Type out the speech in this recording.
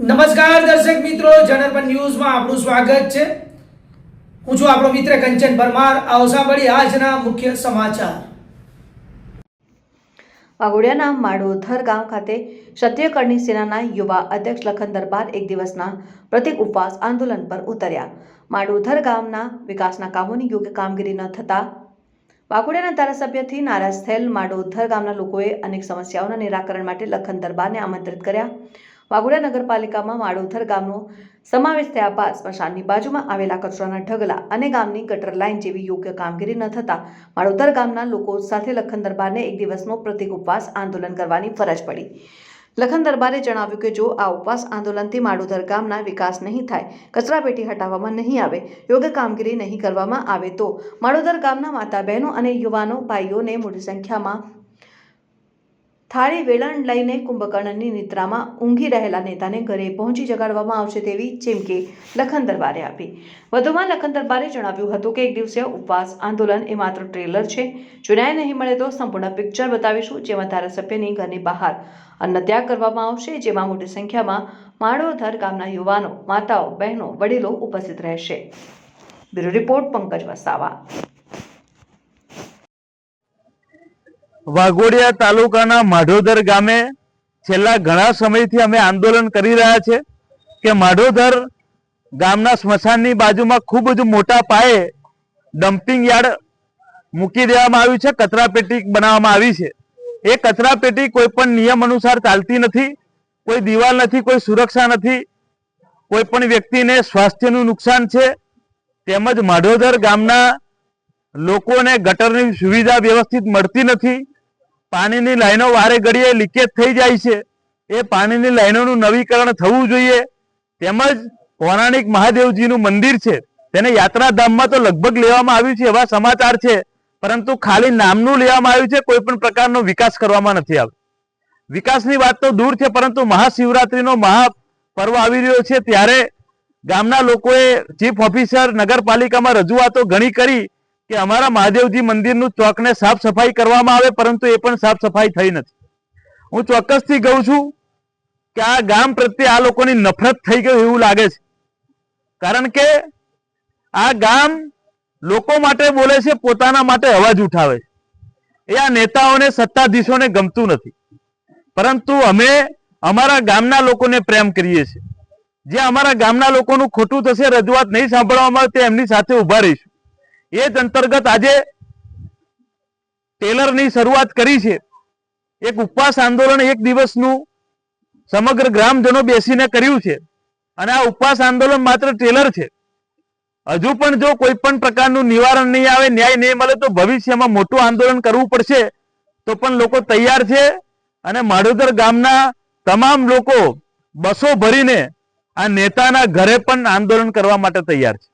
નમસ્કાર દર્શક મિત્રો જનરપન ન્યૂઝમાં આપનું સ્વાગત છે. હું છું આપણો મિત્ર કંચન પરમાર. આવો આજના મુખ્ય સમાચાર. વાઘોડિયાના માડોધર ગામ ખાતે ક્ષત્રિયકર્ણી સેનાના યુવા અધ્યક્ષ લખન દરબાર એક દિવસના પ્રતિક ઉપવાસ આંદોલન પર ઉતર્યા. માડોધર ગામના વિકાસના કામોની યોગ્ય કામગીરી ન થતા વાઘોડિયાના ધારાસભ્યથી નારાજ થયેલ માડોધર ગામના લોકોએ અનેક સમસ્યાઓના નિરાકરણ માટે લખન દરબારને આમંત્રિત કર્યા. વાઘોડિયા નગરપાલિકામાં માડોધર ગામનો સમાવેશ થયા બાદ સ્મશાનની બાજુમાં આવેલા કચરાના ઢગલા અને ગામની ગટર લાઇન જેવી યોગ્ય કામગીરી ન થતા માળોતર ગામના લોકો સાથે લખન દરબારને એક દિવસનો પ્રતિક ઉપવાસ આંદોલન કરવાની ફરજ પડી. લખન દરબારે જણાવ્યું કે જો આ ઉપવાસ આંદોલનથી માડોદર ગામના વિકાસ નહીં થાય કચરાપેટી હટાવવામાં નહીં આવે, યોગ્ય કામગીરી નહીં કરવામાં આવે તો માડોદર ગામના માતા બહેનો અને યુવાનો ભાઈઓને મોટી સંખ્યામાં થાળી વેલણ લઈને કુંભકર્ણની નિદ્રામાં ઊંઘી રહેલા નેતાને ઘરે પહોંચી જગાડવામાં આવશે તેવી ચીમકી લખન દરબારે આપી. વધુમાં લખન દરબારે જણાવ્યું હતું કે એક દિવસીય ઉપવાસ આંદોલન એ માત્ર ટ્રેલર છે. જો ન્યાય નહીં મળે તો સંપૂર્ણ પિક્ચર બતાવીશું જેમાં ધારાસભ્યની ઘરની બહાર અન્નત્યાગ કરવામાં આવશે જેમાં મોટી સંખ્યામાં માળોધર ગામના યુવાનો, માતાઓ, બહેનો, વડીલો ઉપસ્થિત રહેશે. Bureau report Pankaj Vasava. Waghodia તાલુકાના માઢોદર ગામે છેલ્લા ઘણા સમયથી અમે આંદોલન કરી રહ્યા છે કે માઢોદર ગામના સ્મશાનની બાજુમાં ખૂબ જ મોટા પાયે ડમ્પિંગ યાર્ડ મૂકી દેવામાં આવ્યું છે, કચરાપેટી બનાવવામાં આવી છે. એ કચરાપેટી કોઈ પણ નિયમ અનુસાર ચાલતી નથી, કોઈ દિવાલ નથી, કોઈ સુરક્ષા નથી, કોઈ પણ વ્યક્તિને સ્વાસ્થ્યનું નુકસાન છે. તેમજ માઢોદર ગામના લોકોને ગટરની સુવિધા વ્યવસ્થિત મળતી નથી. પાણીની લાઈનો વારે ઘડીએ લીકેજ થઈ જાય છે. એ પાણીની લાઈનોનું નવીકરણ થવું જોઈએ. તેમજ પૌરાણિક મહાદેવજીનું મંદિર છે. તેને યાત્રાધામમાં તો લગભગ લેવામાં આવ્યું છે એવા સમાચાર છે. પરંતુ ખાલી નામનું લેવામાં આવ્યું છે, કોઈ પણ પ્રકારનો વિકાસ કરવામાં નથી આવ્યો. વિકાસની વાત તો દૂર છે, પરંતુ મહાશિવરાત્રિનો મહાપર્વ આવી રહ્યો છે. ત્યારે ગામના લોકોએ ચીફ ઓફિસર નગરપાલિકામાં રજૂઆતો ઘણી કરી. કે અમારા મહાદેવજી મંદિરનું ચોકને સાફ સફાઈ કરવામાં આવે, પરંતુ એ પણ સાફ સફાઈ થઈ નથી. હું ચોક્કસથી કહું છું કે આ ગામ પ્રત્યે આ લોકોની નફરત થઈ ગઈ એવું લાગે છે. કારણ કે આ ગામ લોકો માટે બોલે છે, પોતાના માટે અવાજ ઉઠાવે છે. એ આ નેતાઓને, સત્તાધીશોને ગમતું નથી. પરંતુ અમે અમારા ગામના લોકોને પ્રેમ કરીએ છીએ. જે અમારા ગામના લોકોનું ખોટું થશે, રજૂઆત નહીં સાંભળવામાં આવે, તે એમની સાથે ઊભા રહીશું. એ જ અંતર્ગત આજે ટેલરની શરૂઆત કરી છે. એક ઉપવાસ આંદોલન એક દિવસનું સમગ્ર ગ્રામજનો બેસીને કર્યું છે. અને આ ઉપવાસ આંદોલન માત્ર ટેલર છે. હજુ પણ જો કોઈ પણ પ્રકારનું નિવારણ નહીં આવે, ન્યાય નહીં મળે, તો ભવિષ્યમાં મોટું આંદોલન કરવું પડશે. તો પણ લોકો તૈયાર છે અને માડોદર ગામના તમામ લોકો બસો ભરીને આ નેતાના ઘરે પણ આંદોલન કરવા માટે તૈયાર છે.